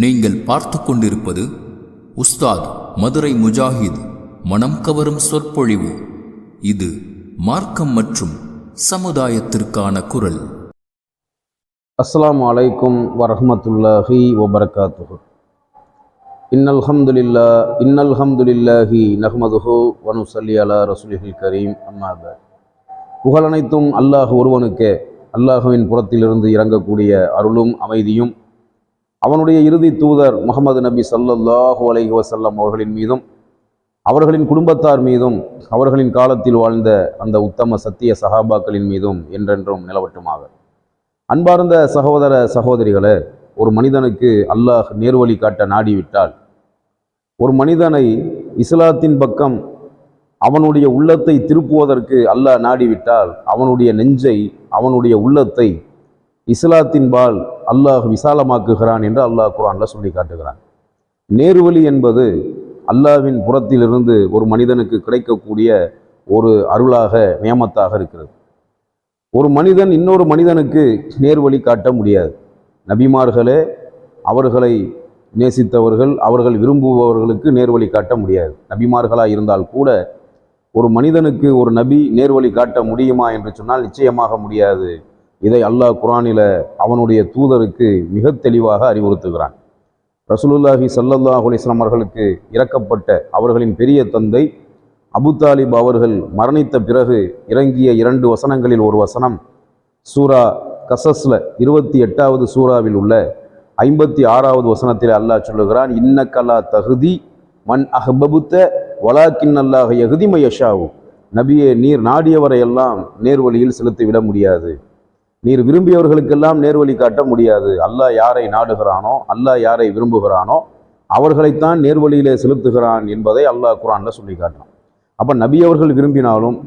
நீங்கள் பார்த்து கொண்டிருப்பது உஸ்தாத் மதுரை முஜாஹித் மனம் கவரும் சொற்பொழிவு. இது மார்க்கம் மற்றும் சமுதாயத்திற்கான குரல். அஸ்லாம் அலைக்கும் வரஹ்மத்துல்லாஹி வபரகாத்துஹு. இன்னல் இன்னல்ஹம்துலில்லாஹி இன்னல் வனு சல்லி அலா ரசூலிஹில் கரீம். அம்மாப புகழனைத்தும் அல்லாஹ் ஒருவனுக்கே அல்லாஹுவின் புறத்திலிருந்து இறங்கக்கூடிய அருளும் அமைதியும் அவனுடைய இறுதி தூதர் முகமது நபி சல்லல்லாஹு அலஹி வசல்லம் அவர்களின் மீதும் அவர்களின் குடும்பத்தார் மீதும் அவர்களின் காலத்தில் வாழ்ந்த அந்த உத்தம சத்திய சஹாபாக்களின் மீதும் என்றென்றும் நிலவட்டுமாக. அன்பார்ந்த சகோதர சகோதரிகளே ஒரு மனிதனுக்கு அல்லாஹ் நேர்வழி காட்ட நாடிவிட்டால் ஒரு மனிதனை இஸ்லாத்தின் பக்கம் அவனுடைய உள்ளத்தை திருப்புவதற்கு அல்லாஹ் நாடிவிட்டால் அவனுடைய நெஞ்சை அவனுடைய உள்ளத்தை இஸ்லாத்தின்பால் அல்லாஹ் விசாலமாக்குகிறான் என்று அல்லாஹ் குரான்ல சொல்லி காட்டுகிறான். நேர்வழி என்பது அல்லாஹ்வின் புறத்திலிருந்து ஒரு மனிதனுக்கு கிடைக்கக்கூடிய ஒரு அருளாக நியமத்தாக இருக்கிறது. ஒரு மனிதன் இன்னொரு மனிதனுக்கு நேர்வழி காட்ட முடியாது. நபிமார்களே அவர்களை நேசித்தவர்கள் அவர்கள் விரும்புபவர்களுக்கு நேர்வழி காட்ட முடியாது. நபிமார்களாக இருந்தால் கூட ஒரு மனிதனுக்கு ஒரு நபி நேர்வழி காட்ட முடியுமா என்று சொன்னால் நிச்சயமாக முடியாது. இதை அல்லாஹ் குரானில் அவனுடைய தூதருக்கு மிக தெளிவாக அறிவுறுத்துகிறான். ரசூலுல்லாஹி சல்லல்லாஹ் அலிஸ்லாம் அவர்களுக்கு இறக்கப்பட்ட அவர்களின் பெரிய தந்தை அபுதாலிப் அவர்கள் மரணித்த பிறகு இறங்கிய இரண்டு வசனங்களில் ஒரு வசனம் சூரா கசஸ்ல இருபத்தி எட்டாவது சூறாவில் உள்ள ஐம்பத்தி ஆறாவது வசனத்தில் அல்லாஹ் சொல்லுகிறான் இன்னக்கல்லா தகுதி மன் அஹ்பபுத்த வலாக்கின் அல்லாஹ் எகுதி மையஷாவும் நபியே நீர் நாடியவரையெல்லாம் நேர்வழியில் செலுத்திவிட முடியாது. நீர் விரும்பியவர்களுக்கெல்லாம் நேர்வழி காட்ட முடியாது. அல்லாஹ் யாரை நாடுகிறானோ அல்லாஹ் யாரை விரும்புகிறானோ அவர்களைத்தான் நேர்வழியிலே செலுத்துகிறான் என்பதை அல்லாஹ் குரானில் சொல்லி காட்டுறான். அப்போ நபி அவர்கள் விரும்பினாலும்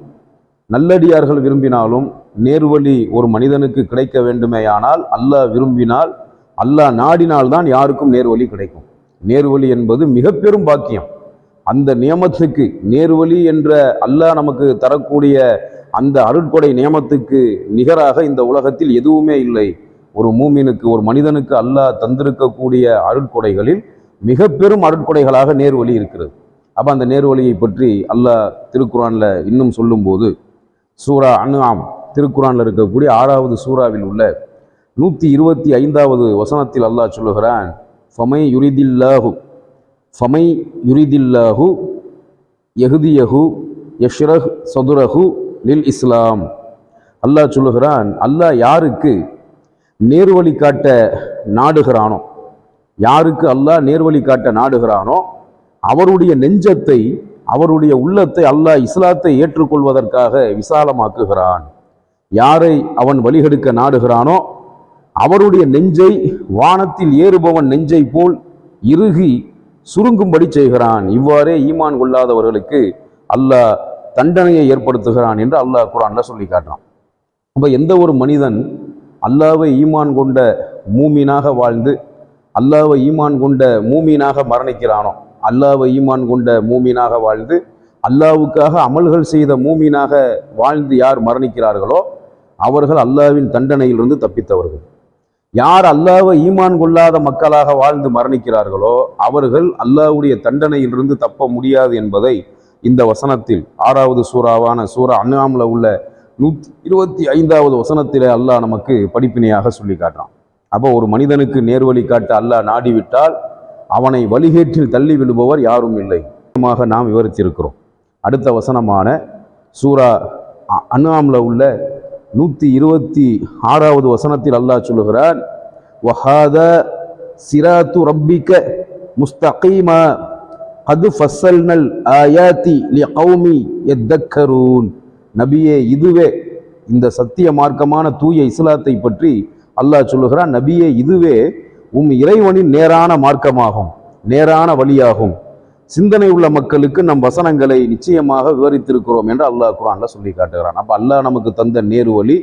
நல்லடியார்கள் விரும்பினாலும் நேர்வழி ஒரு மனிதனுக்கு கிடைக்க வேண்டுமேயானால் அல்லாஹ் விரும்பினால் அல்லாஹ் நாடினால்தான் யாருக்கும் நேர்வழி கிடைக்கும். நேர்வழி என்பது மிக பெரும் பாக்கியம். அந்த நியமத்துக்கு நேர்வழி என்ற அல்லாஹ் நமக்கு தரக்கூடிய அந்த அருட்கொடை நியமத்துக்கு நிகராக இந்த உலகத்தில் எதுவுமே இல்லை. ஒரு மூமினுக்கு ஒரு மனிதனுக்கு அல்லாஹ் தந்திருக்கக்கூடிய அருட்கொடைகளில் மிக பெரும் அருட்கொடைகளாக நேர்வழி இருக்கிறது. அப்போ அந்த நேர்வழியை பற்றி அல்லாஹ் திருக்குறானில் இன்னும் சொல்லும்போது சூரா அன்ஆம் திருக்குறானில் இருக்கக்கூடிய ஆறாவது சூறாவில் உள்ள நூற்றி இருபத்தி ஐந்தாவது வசனத்தில் அல்லாஹ் சொல்லுகிறான் ஃபமை யுரிதில்லாஹு ஃபமை யுரிதில்லாஹு யஹுதியஹு யஷ்ரஹ் சதுரஹு லில் இஸ்லாம். அல்லாஹ் சொல்லுகிறான் அல்லாஹ் யாருக்கு நேர்வழி காட்ட நாடுகிறானோ யாருக்கு அல்லாஹ் நேர்வழி காட்ட நாடுகிறானோ அவருடைய நெஞ்சத்தை அவருடைய உள்ளத்தை அல்லாஹ் இஸ்லாத்தை ஏற்றுக்கொள்வதற்காக விசாலமாக்குகிறான். யாரை அவன் வழிகெடுக்க நாடுகிறானோ அவருடைய நெஞ்சை வானத்தில் ஏறுபவன் நெஞ்சை போல் இறுகி சுருங்கும்படி செய்கிறான். இவ்வாறே ஈமான் கொள்ளாதவர்களுக்கு அல்லாஹ் தண்டனையை ஏற்படுத்துகிறான் என்று அல்லாஹ் குரான்ல சொல்லி காட்டுறான். அப்போ எந்த ஒரு மனிதன் அல்லாவை ஈமான் கொண்ட மூமீனாக வாழ்ந்து அல்லாவை ஈமான் கொண்ட மூமீனாக மரணிக்கிறானோ அல்லாவை ஈமான் கொண்ட மூமீனாக வாழ்ந்து அல்லாவுக்காக அமல்கள் செய்த மூமீனாக வாழ்ந்து யார் மரணிக்கிறார்களோ அவர்கள் அல்லாவின் தண்டனையிலிருந்து தப்பித்தவர்கள். யார் அல்லாவை ஈமான் கொள்ளாத மக்களாக வாழ்ந்து மரணிக்கிறார்களோ அவர்கள் அல்லாவுடைய தண்டனையிலிருந்து தப்ப முடியாது என்பதை இந்த வசனத்தில் ஆறாவது சூறாவான சூரா அண்ணாமில் உள்ள நூத்தி இருபத்தி ஐந்தாவது வசனத்திலே அல்லாஹ் நமக்கு படிப்பினையாக சொல்லி காட்டுறான். அப்போ ஒரு மனிதனுக்கு நேர்வழி காட்ட அல்லாஹ் நாடிவிட்டால் அவனை வழிகேற்றில் தள்ளி விடுபவர் யாரும் இல்லை. நாம் விவரித்திருக்கிறோம். அடுத்த வசனமான சூரா அண்ணாமில் உள்ள நூற்றி இருபத்தி ஆறாவது வசனத்தில் அல்லாஹ் சொல்லுகிறான் வஹாத சிராத்து ரப்பிக்க முஸ்தகீமா அது ஃபசல்னல் ஆயாத்தி லி கௌமி எத்தக்கரூன் நபியே இதுவே இந்த சத்திய மார்க்கமான தூய இஸ்லாத்தை பற்றி அல்லாஹ் சொல்லுகிறான். நபியே இதுவே உம் இறைவனின் நேரான மார்க்கமாகும் நேரான வழியாகும். சிந்தனை உள்ள மக்களுக்கு நம் வசனங்களை நிச்சயமாக விவரித்திருக்கிறோம் என்று அல்லாஹ் குரான்ல சொல்லி காட்டுகிறான். அப்போ அல்லாஹ் நமக்கு தந்த நேரு வழி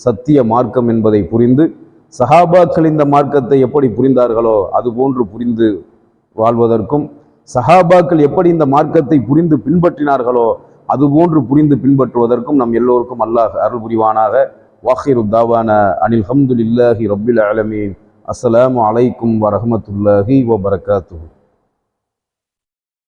சத்திய மார்க்கம் என்பதை புரிந்து சஹாபாக்கள் இந்த மார்க்கத்தை எப்படி புரிந்தார்களோ அது போன்று புரிந்து வாழ்வதற்கும் சஹாபாக்கள் எப்படி இந்த மார்க்கத்தை புரிந்து பின்பற்றினார்களோ அதுபோன்று புரிந்து பின்பற்றுவதற்கும் நம் எல்லோருக்கும் அல்லாஹ் அருள் புரிவானாக. வாஹிரு தாவான அனில் ஹம்துலில்லாஹி ரப்பில் அலமீன் அஸ்லாம் அலைக்கும் வரஹ்மத்துல்லாஹி வபரகாத்து